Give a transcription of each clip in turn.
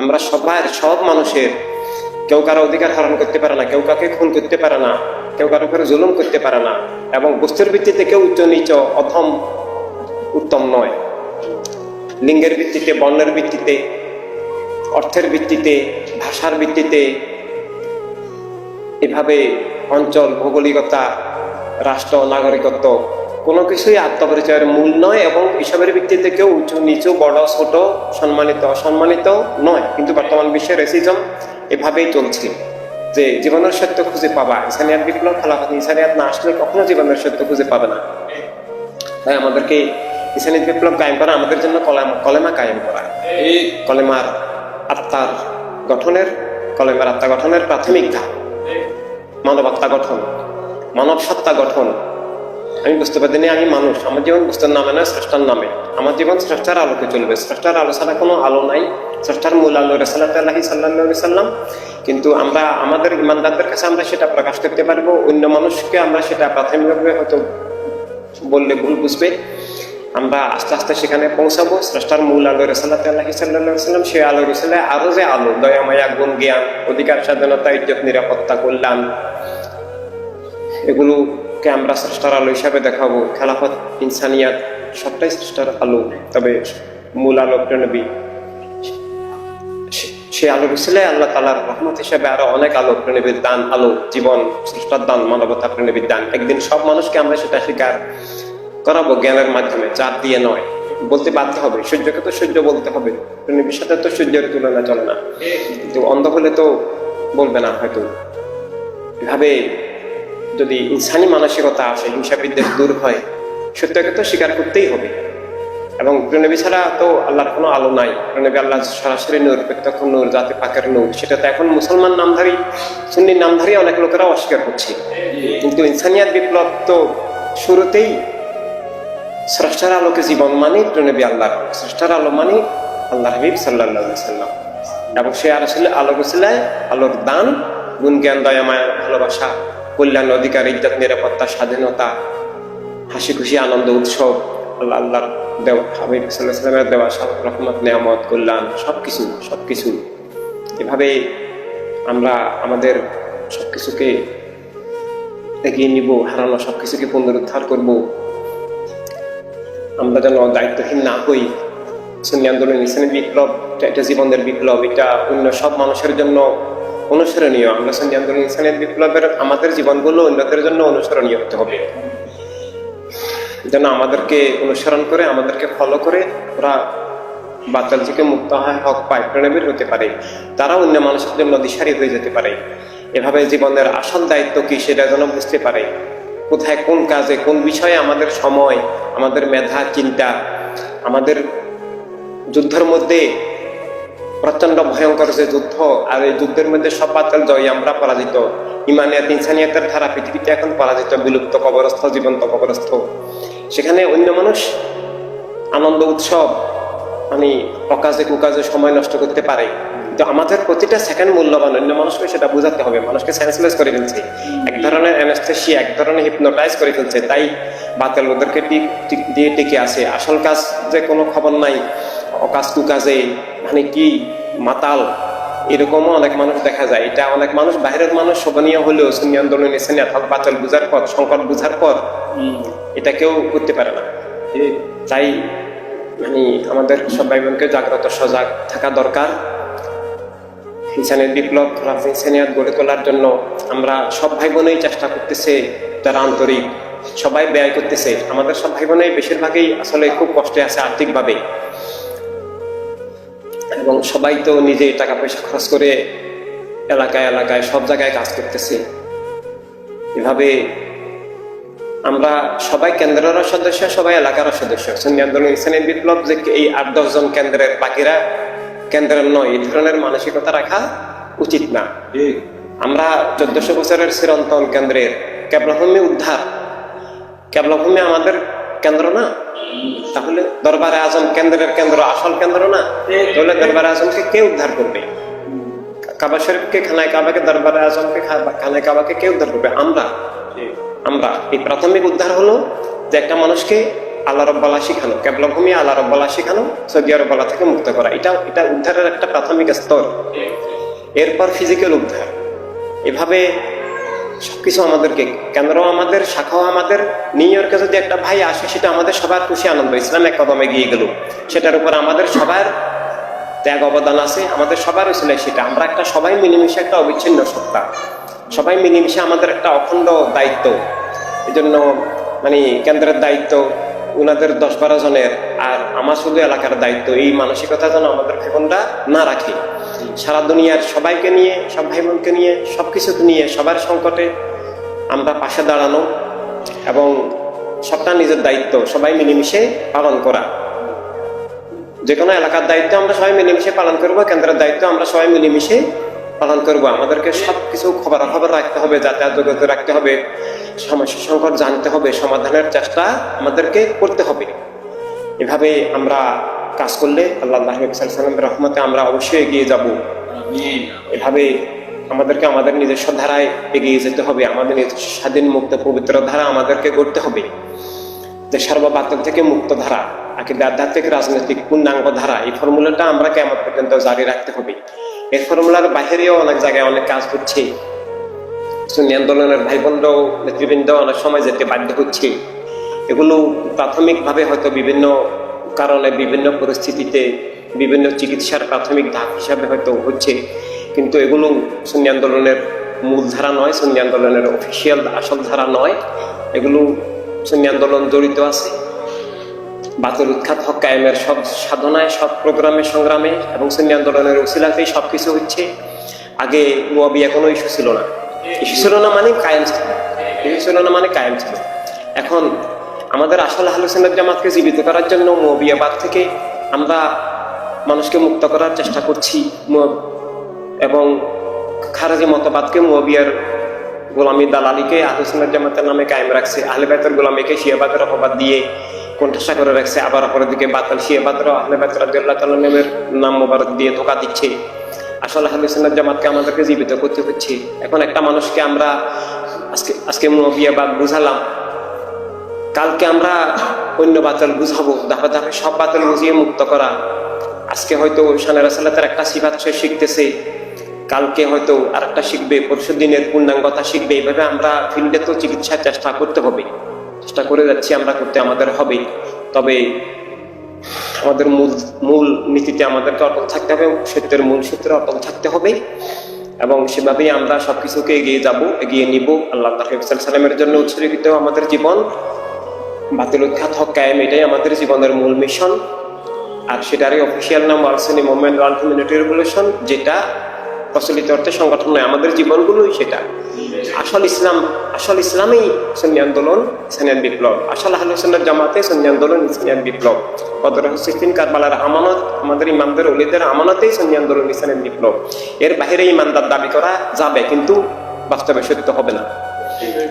আমরা সবার সব মানুষের, কেউ কারও অধিকার হরণ করতে পারে না, কেউ কাকে খুন করতে পারে না, কেউ কারও উপরে জুলুম করতে পারে না এবং বস্তুর ভিত্তিতে কেউ উচ্চ, নিচ অথম উত্তম নয়। লিঙ্গের ভিত্তিতে, বর্ণের ভিত্তিতে, অর্থের ভিত্তিতে, ভাষার ভিত্তিতে, এভাবে অঞ্চল, ভৌগোলিকতা, রাষ্ট্র, নাগরিকত্ব কোনো কিছুই আত্মপরিচয়ের মূল নয় এবং এসবের ভিত্তিতে কেউ উঁচু, নিচু, বড়, ছোট, সম্মানিত, অসম্মানিত নয়। কিন্তু বর্তমান বিশ্বে রেসিজম এভাবেই চলছে যে জীবনের সত্য খুঁজে পাবা। ইসানিয়াত বিপ্লব খেলাফত ইসানিয়াত না আসলে কখনো জীবনের সত্য খুঁজে পাবে না। তাই আমাদেরকে ইসানিয়াত বিপ্লব কায়েম করা, আমাদের জন্য কলেমা কলেমা কায়েম করা। এই কলেমার আত্মার গঠনের, কলেমার আত্মা গঠনের প্রাথমিক ধাপ মানব আত্মা গঠন মানব সত্তা গঠন আমি বুঝতে পারি না, আমি মানুষ। আমার জীবন বুঝতে নামে না, স্রষ্টার নামে। আমার জীবন স্রষ্টার আলোকে চলবে। স্রষ্টার আলো ছাড়া কোনো আলো নাই। স্রষ্টার মূল আলো রসাল্লাহি সাল্লাহ সাল্লাম। কিন্তু আমরা, আমাদের ইমানদারদের কাছে আমরা সেটা প্রকাশ করতে পারব। অন্য মানুষকে আমরা সেটা প্রাথমিকভাবে হয়তো বললে ভুল বুঝবে। আমরা আস্তে আস্তে সেখানে পৌঁছাবো। স্রষ্টার মূল আলো রসাল্লাহ সাল্লাহ সাল্লাম, সে আলো রসুলে আরও যে আলো দয়ামায়া গুণ, জ্ঞান, অধিকার স্বাধীনতা ইজ্জত, নিরাপত্তা, কল্যাণ এগুলোকে আমরা স্রষ্টার আলো হিসাবে দেখাবো। খেলাফত, ইনসানিয়াত, সবটাই স্রষ্টার আলো। তবে মূল আলো প্রেনবী সে আলো রুসিলে আল্লাহ তালার রহমত হিসাবে আরও অনেক আলো প্রেনবীর দান, আলো, জীবন, স্রষ্টার দান, মানবতা প্রেনবীর দান। একদিন সব মানুষকে আমরা সেটা স্বীকার করাবো জ্ঞানের মাধ্যমে চাপ দিয়ে নয়। বলতে বাধ্য হবে, সূর্যকে তো সূর্য বলতে হবে প্রেনবীর সাথে তো সূর্যের তুলনা চলে না। কিন্তু অন্ধ হলে তো বলবে না হয়তো। এভাবে যদি ইনসানি মানসিকতা আসে হিংসা বিদ্বেষ দূর হয়, সত্যকে তো স্বীকার করতেই হবে। এবং প্রণবী ছাড়া তো আল্লাহর কোনো আলো নাই। প্রণবী আল্লাহ সরাসরি নূর, প্রত্যক্ষ নূর জাতি পাকের নূর, সেটা তো এখন মুসলমান নামধারী, সুন্নির নামধারী অনেক লোকেরা অস্বীকার করছে। কিন্তু ইনসানিয়াত বিপ্লব তো শুরুতেই স্রষ্টার আলোকে জীবন মানে প্রণবী আল্লাহ স্রষ্টার আলো মানে আল্লাহ হাবিব সাল্লাহ সাল্লাম এবং সে আর ছিল আলো গেছিলায় আলোর দান গুণ জ্ঞান দয়া মায়া ভালোবাসা। কল্যাণ অধিকার, ইজ্জত, নিরাপত্তা, স্বাধীনতা, হাসি খুশি, আনন্দ, উৎসব, আল্লাহ আল্লাহর দেওয়া, হাবিব দেওয়া সব রহমত, নেয়ামত, কল্যাণ সব কিছু সব কিছু এভাবে আমরা আমাদের সব কিছুকে এগিয়ে নিব, হারানো সব কিছুকে পুনরুদ্ধার করব। আমরা যেন দায়িত্বহীন না হই। সুন্নি আন্দোলন, ইসলামী বিপ্লব এটা জীবনের বিপ্লব, এটা অন্য সব মানুষের জন্য অনুসরণীয়। আমরা সন্ধি আন্দোলন বিপ্লবের আমাদের জীবনগুলো অন্যদের জন্য অনুসরণীয় হতে হবে। যেন আমাদেরকে অনুসরণ করে, আমাদেরকে ফলো করে ওরা বাতাল থেকে মুক্ত হয়, হক পায়, প্রণবীর হতে পারে। তারা অন্য মানুষের জন্য দিশারি হয়ে যেতে পারে। এভাবে জীবনের আসল দায়িত্ব কি সেটা যেন বুঝতে পারে। কোথায় কোন কাজে, কোন বিষয়ে আমাদের সময়, আমাদের মেধা, চিন্তা, আমাদের যুদ্ধের মধ্যে প্রচণ্ড ভয়ঙ্কর যে যুদ্ধ আর এই যুদ্ধের মধ্যে সব পাতাল জয় আমরা পরাজিত। ইমানিয়াত ইনসানিয়াতের ধারা পৃথিবীতে এখন পরাজিত, বিলুপ্ত, কবরস্থ, জীবন্ত, কবরস্থ। সেখানে অন্য মানুষ আনন্দ, উৎসব মানে অকাজে কুকাজে সময় নষ্ট করতে পারে। কিন্তু আমাদের প্রতিটা সেকেন্ড মূল্যবান, অন্য মানুষকে সেটা বোঝাতে হবে। মানুষকে সেন্সলেস করে ফেলছে। এক ধরনের অ্যানেস্থেশিয়া এক ধরনের হিপনোটাইজ করে ফেলছে। তাই বাতিল ওদেরকে দিয়ে টিকে আছে। আসল কাজ যে কোনো খবর নাই। অকাজ কুকাজে মানে কি মাতাল এরকমও অনেক মানুষ দেখা যায়। এটা অনেক মানুষ বাইরের মানুষ শোভনীয় হলেও সুন্নি আন্দোলন এসে হক বাতল বুঝার পর সংকট বুঝার পর এটা কেউ করতে পারে না। তাই মানে আমাদের সব ভাই বোনকে জাগ্রত সজাগ থাকা দরকার। ইনসানের বিপ্লব ইনসানিয়াত গড়ে তোলার জন্য আমরা সব ভাই বোনেই চেষ্টা করতেছে যারা আন্তরিক সবাই ব্যয় করতেছে। আমাদের সব ভাই বোনেই বেশিরভাগই আসলে খুব কষ্টে আছে আর্থিকভাবে। এবং সবাই তো নিজে টাকা পয়সা খরচ করে এলাকায় এলাকায় সব জায়গায় কাজ করতেছে। এভাবে আমরা সবাই কেন্দ্রেরও সদস্য সবাই এলাকারও সদস্য। সুন্নি আন্দোলন ইসলামী বিপ্লব যে এই আট দশজন কেন্দ্রের বাকিরা কেন্দ্রের নয় এই ধরনের মানসিকতা রাখা উচিত না। আমরা চোদ্দশো বছরের চিরন্তন কেন্দ্রের কেবলভূমি উদ্ধার। কেবলভূমি আমাদের কেন্দ্র না। তাহলে দরবারে আজম কেন্দ্রের কেন্দ্র, আসল কেন্দ্র না? তাহলে দরবারে আজমকে কে উদ্ধার করবে? কাবা শরীফকে, খানায় কাবাকে, দরবারে আজমকে খানায় কাবাকে কে উদ্ধার করবে? আমরা। আমরা। এই প্রাথমিক উদ্ধার হলো যে একটা মানুষকে আল্লাহ রব্বালা শিখানো, কেবলভূমি আল্লাহ রব্বালা শিখানো, সৌদি আরবলা থেকে মুক্ত করা। এটা এটা উদ্ধারের একটা প্রাথমিক স্তর। এরপর ফিজিক্যাল উদ্ধার। এভাবে সবকিছু আমাদেরকে কেন্দ্র আমাদের, শাখাও আমাদের নিউ ইয়র্কে যদি একটা ভাই আসে, সেটা আমাদের সবার খুশি আনন্দ। ইসলাম এক কদমে গিয়ে গেল। সেটার উপর আমাদের সবার ত্যাগ অবদান আছে, আমাদের সবার ছিল সেটা। আমরা একটা সবাই মিলেমিশে একটা অবিচ্ছিন্ন সত্তা। সবাই মিলেমিশে আমাদের একটা অখণ্ড দায়িত্ব। এই জন্য মানে কেন্দ্রের দায়িত্ব, উনাদের দশ বারো জনের, আর আমার শুধু এলাকার দায়িত্ব। এই মানসিকতা যেন আমাদের জীবনটা না রাখে। সারা দুনিয়ার সবাইকে নিয়ে, সব ভাই বোনকে নিয়ে, সব কিছুকে নিয়ে সবার সংকটে আমরা পাশে দাঁড়ানো এবং সবটা নিজের দায়িত্ব, সবাই মিলেমিশে পালন করা। যে কোনো এলাকার দায়িত্ব আমরা সবাই মিলেমিশে পালন করব, কেন্দ্রের দায়িত্ব আমরা সবাই মিলেমিশে পালন করব। আমাদেরকে সব কিছু খবরাখবর রাখতে হবে, যাতায়াত রাখতে হবে, সমস্যা সংকট জানতে হবে, সমাধানের চেষ্টা আমাদেরকে করতে হবে। এভাবে আমরা কাজ করলে আল্লাহ সাল্লামের রহমতে আমরা অবশ্যই এগিয়ে যাব। এভাবে আমাদেরকে আমাদের নিজস্ব ধারায় এগিয়ে যেতে হবে আমাদের স্বাধীন মুক্ত পবিত্র ধারা আমাদেরকে গড়তে হবে। যে সর্ববাতল থেকে মুক্ত ধারা আকিদ আধ্যাত্মিক রাজনৈতিক পূর্ণাঙ্গ ধারা এই ফর্মুলাটা আমরা কেমন পর্যন্ত জারি রাখতে হবে। এই ফর্মুলার বাহিরেও অনেক জায়গায় অনেক কাজ হচ্ছে। সুন্নি আন্দোলনের ভাই বোনরাও নেতৃবৃন্দ অনেক সময় যেতে বাধ্য হচ্ছে। এগুলো প্রাথমিকভাবে হয়তো বিভিন্ন কারণে বিভিন্ন পরিস্থিতিতে বিভিন্ন চিকিৎসার প্রাথমিক ধাপ হিসাবে হয়তো হচ্ছে। কিন্তু এগুলো সুন্নি আন্দোলনের মূল ধারা নয়, সুন্নি আন্দোলনের অফিসিয়াল আসল ধারা নয়। এগুলো সুন্নি আন্দোলন জড়িত আছে। বাতুল উৎখাত হক কায়েমের সব সাধনায়, সব প্রোগ্রামে, সংগ্রামে এবং সুন্নি আন্দোলনের উসিলাতেই সব কিছু হচ্ছে। আগে মুয়াবিয়া কোনো ইস্যু ছিল না। ইস্যু ছিল না মানে কায়েম ছিল। ইস্যু ছিল না মানে কায়েম ছিল। এখন আমাদের আসল আলোচনার জামাতকে জীবিত করার জন্য মুয়াবিয়াবাদ থেকে আমরা মানুষকে মুক্ত করার চেষ্টা করছি। এবং খারাজি মতবাদকে মুয়াবিয়ার গোলামী দালালিকে আলোচনার জামাতের নামে কায়েম রাখছে। আহলে বাইতের গোলামীকে শিয়াবাদের অপবাদ দিয়ে কণ্ঠাসা করে রাখছে। আবার অপরদিকে বাতাল শিয়াবাদের আহলে বাইত রাদিয়াল্লাহু তাআলা নামের নাম মোবারক দিয়ে ধোকা দিচ্ছে। আসলে আহলে জামাতকে আমাদেরকে জীবিত করতে হচ্ছে। এখন একটা মানুষকে আমরা আজকে আজকে মুয়াবিয়াবাদ বুঝালাম। কালকে আমরা অন্য বাতল বুঝাবো। ধাপে ধাপে সব বাতল বুঝিয়ে মুক্ত করা। আজকে হয়তো সানের সালাতের একটা সিফাত সে শিখতেছে। কালকে হয়তো আরেকটা শিখবে পরশু দিনের পূর্ণাঙ্গতা শিখবে। এইভাবে আমরা ফিল্ডে তো চিকিৎসার চেষ্টা করতে হবে। চেষ্টা করে যাচ্ছি আমরা করতে, আমাদের হবে। তবে আমাদের মূল মূল নীতিতে আমাদেরকে অটল থাকতে হবে সত্যের মূল সূত্রে অটল থাকতে হবে। এবং সেভাবেই আমরা সবকিছুকে এগিয়ে যাব, এগিয়ে নিব। আল্লাহ সাল্লামের জন্য উৎসর্গিত আমাদের জীবন। বাতিল উৎখাত হক কায়েম এটাই আমাদের জীবনের মূল মিশন। আর সেটারই অফিসিয়াল নাম ওয়ালসেনি মুভমেন্ট ওয়ার্ল্ড কমিউনিটি রেভলিউশন, যেটা প্রচলিত অর্থে সংগঠন নয়, আমাদের জীবনগুলোই সেটা। আসল ইসলাম, আসল ইসলামেই সন্নি আন্দোলন ইসলামিয়ান বিপ্লব। আসল আলোচনার জামাতে সন্নি আন্দোলন ইসলামিয়ান বিপ্লব। কদর হোসেন কারবালার আমানত, আমাদের ইমামদের অলিদের আমানতেই সন্নি আন্দোলন ইসলামিয়ান বিপ্লব। এর বাইরে ইমানদার দাবি করা যাবে, কিন্তু বাস্তবে সত্য হবে না।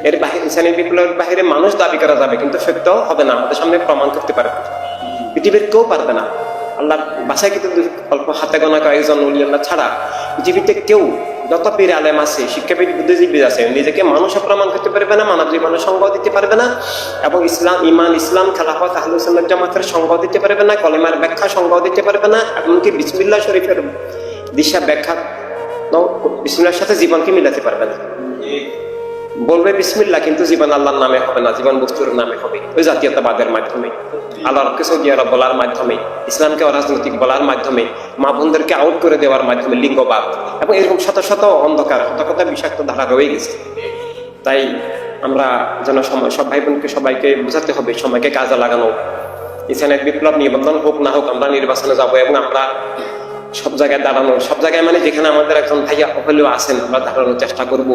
এর বাহিরে ইসলামী বিপ্লবের বাহিরে মানুষ দাবি করা যাবে, কিন্তু সত্য হবে না, আমাদের সামনে প্রমাণ করতে পারবে পৃথিবীর কেউ পারবে না। আল্লাহ বাসায় কিন্তু অল্প হাতে গোনা কয়েকজন উলি আল্লাহ ছাড়া পৃথিবীতে কেউ যত পীর আলেম আছে, শিক্ষাবিদ, বুদ্ধিজীবী আছে, নিজেকে মানুষও প্রমাণ করতে পারবে না, মানব জীবনের সঙ্গ দিতে পারবে না, এবং ইসলাম ইমান ইসলাম, খেলাফত আহলুসুল্লাহ জামাতের সঙ্গ দিতে পারবে না, কলেমার ব্যাখ্যা সঙ্গ দিতে পারবে না, এমনকি বিসমিল্লাহ শরীফের দিশা ব্যাখ্যা বিসমিল্লার সাথে জীবনকে মিলাতে পারবে না। বলবে বিসমিল্লা কিন্তু জীবন আল্লাহর নামে হবে না, জীবন বস্তুর নামে হবে। ওই জাতীয়তাবাদের মাধ্যমে আল্লাহকে সৌদি আরব বলার মাধ্যমে, ইসলামকে অরাজনৈতিক বলার মাধ্যমে, মা বোনদেরকে আউট করে দেওয়ার মাধ্যমে লিঙ্গবাদ এবং এরকম শত শত অন্ধকার, শত বিষাক্ত ধারা রয়ে গেছে। তাই আমরা যেন সময় সব ভাই বোনকে সবাইকে বোঝাতে হবে সময়কে কাজে লাগানো। ইসলামের বিপ্লব নিবন্ধন হোক না হোক, আমরা নির্বাচনে যাব এবং আমরা সব জায়গায় দাঁড়ানো সব জায়গায় মানে যেখানে আমাদের একজন ভাইয়া হলেও আছেন, আমরা দাঁড়ানোর চেষ্টা করব।